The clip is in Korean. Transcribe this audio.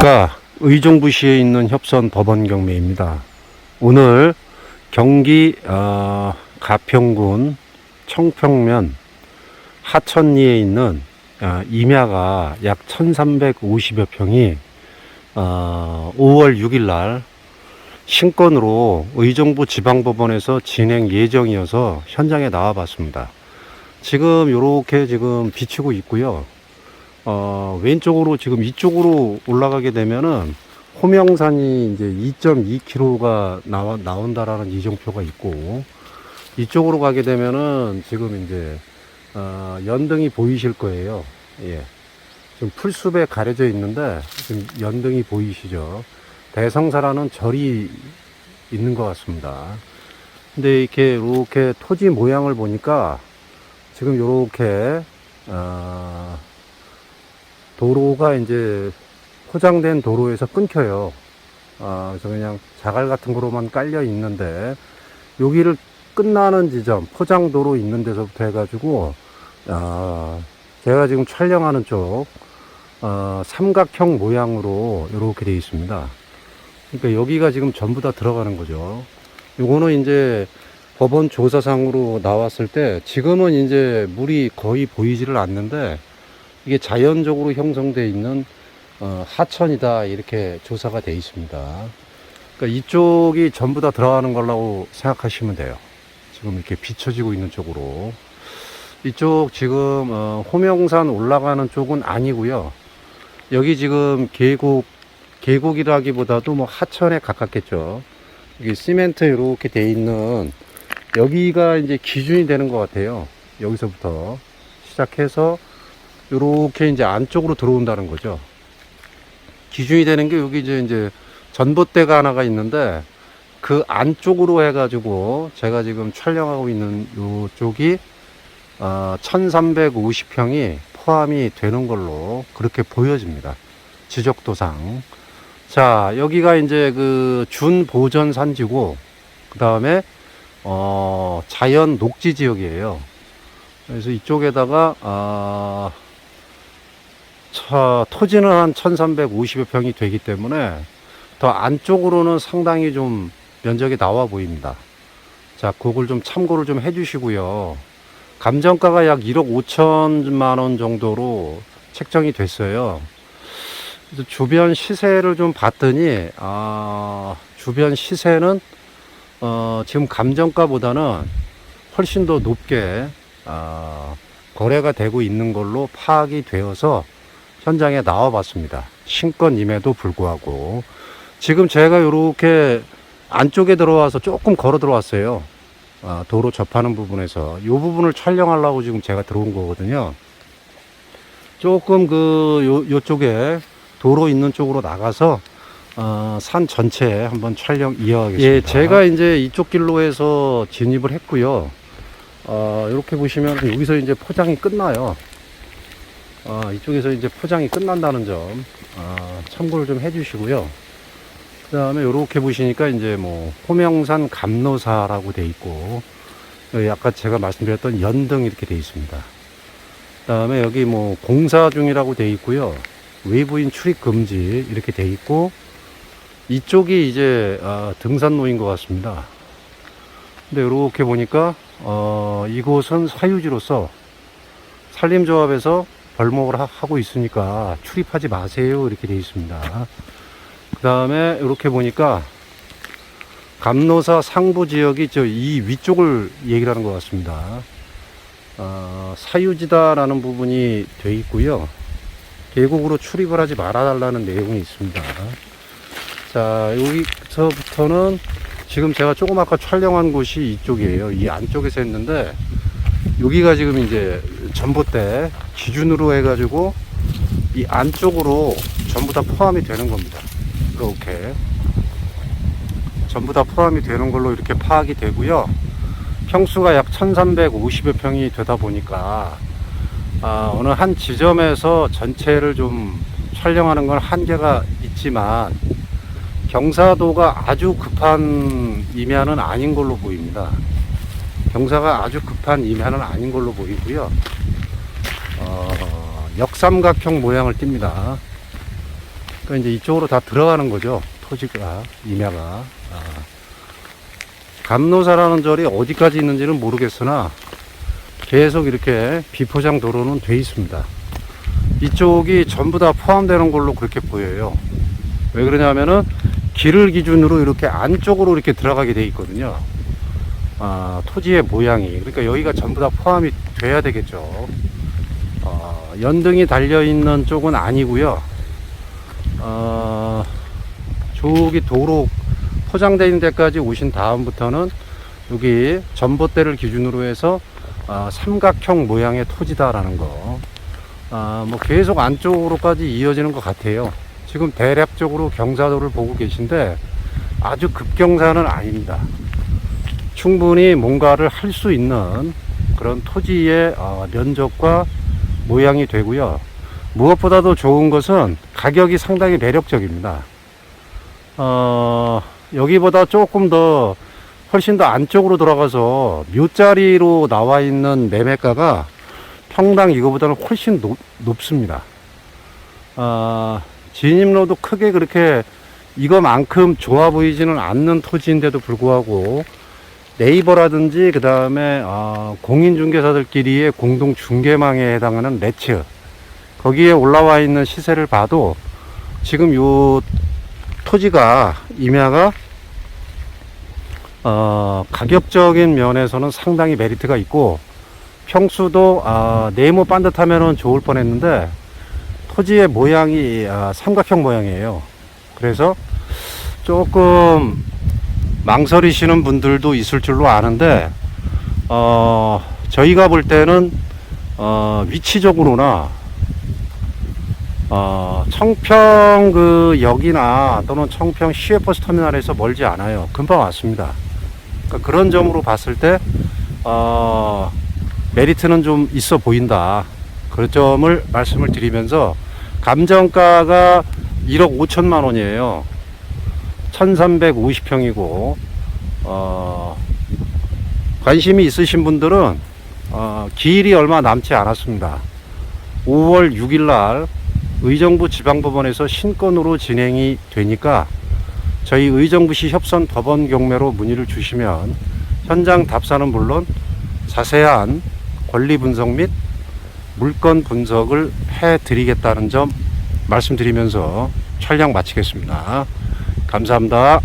안녕하십니까 의정부시에 있는 협선 법원 경매입니다. 오늘 경기 어, 가평군 청평면 하천리에 있는 어, 임야가 약 1350여 평이 어, 5월 6일 날 신건으로 의정부 지방법원에서 진행 예정이어서 현장에 나와 봤습니다. 지금 이렇게 지금 비치고 있고요. 어, 왼쪽으로 지금 이쪽으로 올라가게 되면은 호명산이 이제 2.2km가 나와, 나온다라는 이정표가 있고 이쪽으로 가게 되면은 지금 이제 어, 연등이 보이실 거예요. 예. 지금 풀숲에 가려져 있는데 지금 연등이 보이시죠? 대성사라는 절이 있는 것 같습니다. 근데 이렇게 이렇게 토지 모양을 보니까 지금 이렇게 어, 도로가 이제 포장된 도로에서 끊겨요. 아, 그래서 그냥 자갈 같은 거로만 깔려 있는데 여기를 끝나는 지점 포장도로 있는 데서부터 해가지고 아, 제가 지금 촬영하는 쪽 어, 삼각형 모양으로 이렇게 되어 있습니다. 그러니까 여기가 지금 전부 다 들어가는 거죠. 요거는 이제 법원 조사상으로 나왔을 때 지금은 이제 물이 거의 보이지를 않는데 이게 자연적으로 형성되어 있는 어, 하천이다 이렇게 조사가 되어 있습니다. 그러니까 이쪽이 전부 다 들어가는 거라고 생각하시면 돼요. 지금 이렇게 비춰지고 있는 쪽으로 이쪽 지금 어, 호명산 올라가는 쪽은 아니고요. 여기 지금 계곡 계곡이라기보다도 뭐 하천에 가깝겠죠. 여기 시멘트 이렇게 돼 있는 여기가 이제 기준이 되는 것 같아요. 여기서부터 시작해서 이렇게 이제 안쪽으로 들어온다는 거죠. 기준이 되는 게 여기 이제 이제 전봇대가 하나가 있는데 그 안쪽으로 해가지고 제가 지금 촬영하고 있는 이쪽이 어, 1350평이 포함이 되는 걸로 그렇게 보여집니다. 지적도상. 자, 여기가 이제 그 준보전 산지고, 그 다음에, 어, 자연 녹지 지역이에요. 그래서 이쪽에다가, 아, 차, 토지는 한 1350여 평이 되기 때문에 더 안쪽으로는 상당히 좀 면적이 나와 보입니다. 자, 그걸 좀 참고를 좀 해주시고요. 감정가가 약 1억 5천만 원 정도로 책정이 됐어요. 주변 시세를 좀 봤더니, 아, 주변 시세는, 어, 지금 감정가보다는 훨씬 더 높게, 아, 거래가 되고 있는 걸로 파악이 되어서 현장에 나와 봤습니다. 신건임에도 불구하고. 지금 제가 이렇게 안쪽에 들어와서 조금 걸어 들어왔어요. 아, 도로 접하는 부분에서. 이 부분을 촬영하려고 지금 제가 들어온 거거든요. 조금 그, 요, 요쪽에 도로 있는 쪽으로 나가서 어, 산 전체에 한번 촬영 이어가겠습니다. 예, 제가 이제 이쪽 길로 해서 진입을 했고요. 어, 이렇게 보시면 여기서 이제 포장이 끝나요. 어, 이쪽에서 이제 포장이 끝난다는 점 어, 참고를 좀 해주시고요. 그 다음에 이렇게 보시니까 이제 뭐 호명산 감로사라고 돼 있고 여기 아까 제가 말씀드렸던 연등 이렇게 돼 있습니다. 그 다음에 여기 뭐 공사 중이라고 돼 있고요. 외부인 출입 금지 이렇게 돼 있고 이쪽이 이제 아, 등산로인 것 같습니다. 근데 이렇게 보니까 어, 이곳은 사유지로서 산림조합에서 벌목을 하- 하고 있으니까 출입하지 마세요 이렇게 돼 있습니다. 그 다음에 이렇게 보니까 감로사 상부 지역이 저 이 위쪽을 얘기를 하는 것 같습니다. 어, 사유지다라는 부분이 돼 있고요. 계곡으로 출입을 하지 말아달라는 내용이 있습니다. 자, 여기서부터는 지금 제가 조금 아까 촬영한 곳이 이쪽이에요. 이 안쪽에서 했는데, 여기가 지금 이제 전봇대 기준으로 해가지고 이 안쪽으로 전부 다 포함이 되는 겁니다. 이렇게. 전부 다 포함이 되는 걸로 이렇게 파악이 되고요. 평수가 약 1350여 평이 되다 보니까 아, 어느 한 지점에서 전체를 좀 촬영하는 건 한계가 있지만 경사도가 아주 급한 임야는 아닌 걸로 보입니다. 경사가 아주 급한 임야는 아닌 걸로 보이고요. 어, 역삼각형 모양을 띱니다. 그러니까 이제 이쪽으로 다 들어가는 거죠. 토지가, 임야가. 아. 감노사라는 절이 어디까지 있는지는 모르겠으나 계속 이렇게 비포장 도로는 돼 있습니다. 이쪽이 전부 다 포함되는 걸로 그렇게 보여요. 왜 그러냐면은 길을 기준으로 이렇게 안쪽으로 이렇게 들어가게 돼 있거든요. 아, 토지의 모양이. 그러니까 여기가 전부 다 포함이 돼야 되겠죠. 어, 연등이 달려 있는 쪽은 아니고요. 어, 저기 도로 포장되어 있는 데까지 오신 다음부터는 여기 전봇대를 기준으로 해서 아, 삼각형 모양의 토지다라는 거. 아, 뭐 계속 안쪽으로까지 이어지는 것 같아요. 지금 대략적으로 경사도를 보고 계신데 아주 급경사는 아닙니다. 충분히 뭔가를 할 수 있는 그런 토지의 어, 면적과 모양이 되고요. 무엇보다도 좋은 것은 가격이 상당히 매력적입니다. 어, 여기보다 조금 더 훨씬 더 안쪽으로 들어가서 묘자리로 나와 있는 매매가가 평당 이거보다는 훨씬 높, 높습니다. 아, 진입로도 크게 그렇게 이거만큼 좋아 보이지는 않는 토지인데도 불구하고 네이버라든지 그 다음에 아, 공인중개사들끼리의 공동 중개망에 해당하는 매츠 거기에 올라와 있는 시세를 봐도 지금 요 토지가 임야가 어, 가격적인 면에서는 상당히 메리트가 있고 평수도 아, 네모 반듯하면은 좋을 뻔했는데 토지의 모양이 아, 삼각형 모양이에요. 그래서 조금 망설이시는 분들도 있을 줄로 아는데 어, 저희가 볼 때는 어, 위치적으로나 어, 청평 그 역이나 또는 청평 시외버스 터미널에서 멀지 않아요. 금방 왔습니다. 그러니까 그런 점으로 봤을 때 어, 메리트는 좀 있어 보인다. 그런 점을 말씀을 드리면서 감정가가 1억 5천만 원이에요. 1350평이고 어, 관심이 있으신 분들은 어, 기일이 얼마 남지 않았습니다. 5월 6일 날 의정부 지방법원에서 신건으로 진행이 되니까 저희 의정부시 협선 법원 경매로 문의를 주시면 현장 답사는 물론 자세한 권리 분석 및 물건 분석을 해 드리겠다는 점 말씀드리면서 촬영 마치겠습니다. 감사합니다.